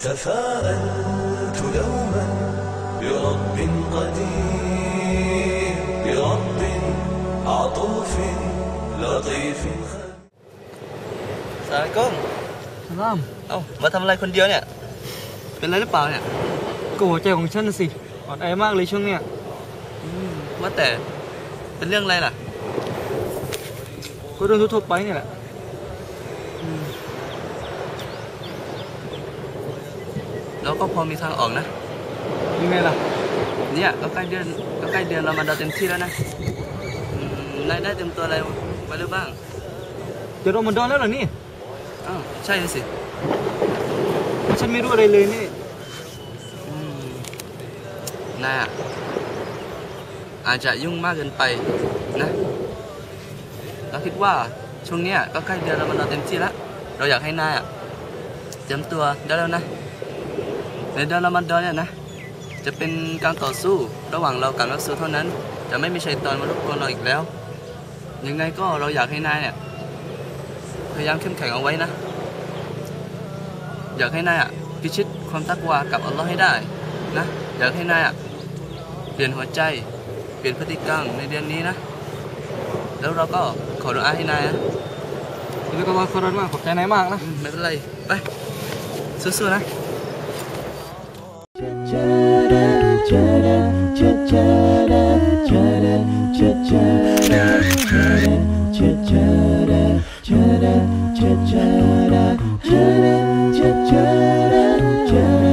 تفاءلت دوما برب قدير برب عطوف لطيف خبير สายก้อง ร่าม เอ้า มาทำอะไรคนเดียวเนี่ย เป็นไรหรือเปล่าเนี่ย ก็หัวใจของฉันน่ะสิอ่อนแอมากเลยช่วงเนี้ย ว่าแต่ เป็นเรื่องอะไรล่ะ ก็เรื่องทั่วๆไปนี่แหละ แล้วก็พอมีทางออกนะยังไงล่ะ เนี่ยก็ใกล้เดือนก็ใกล้เดือนเรามาดอนเต็มที่แล้วนะอืมนายได้เต็มตัวอะไรมาหรือบ้างเดี๋ยวเรามาดอนแล้วเหรอนี่อ้าวใช่สิฉันไม่รู้อะไรเลยนี่อืมนายอะอาจจะยุ่งมากเกินไปนะ เราคิดว่าช่วงเนี้ยก็ใกล้เดือนเรามาดอนเต็มที่แล้วเราอยากให้นายอะเตรียมตัวได้แล้วนะ ในเดือนรอมฎอนเนี่ยนะ จะเป็นการต่อสู้ระหว่างเรากับนักสู้เท่านั้น จะไม่มีชัยตอนมารบกวนเราอีกแล้ว ยังไงก็เราอยากให้นายเนี่ยพยายามเข้มแข็งเอาไว้นะ อยากให้นายอะพิชิตความตักวากับอัลลอฮ์ให้ได้นะอยากให้นายอะเปลี่ยนหัวใจเปลี่ยนพฤติกรรมในเดือนนี้นะ แล้วเราก็ขอดุอาให้นายนะแล้วก็ว่าคารอนมากขอบใจนายมากนะอืมไม่เป็นไรไปสู้ๆนะ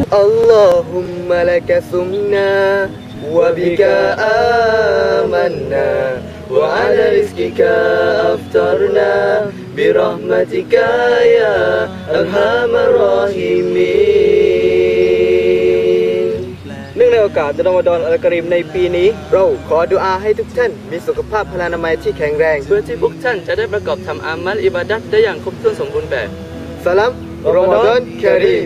Allahumma laka sumina wa bika amanna wa ala rizkika aftarna birahmatika ya arhamar rahimin. อกาสรอมฎอนอัลกริมในปีนี้ เราขอดุอาให้ทุกท่าน มีสุขภาพพลานามัยที่แข็งแรง เพื่อที่พวกท่านจะได้ประกอบทำอามัลอิบาดัตได้อย่างครบถ้วนสมบูรณ์แบบสลัมรอมฎอนครี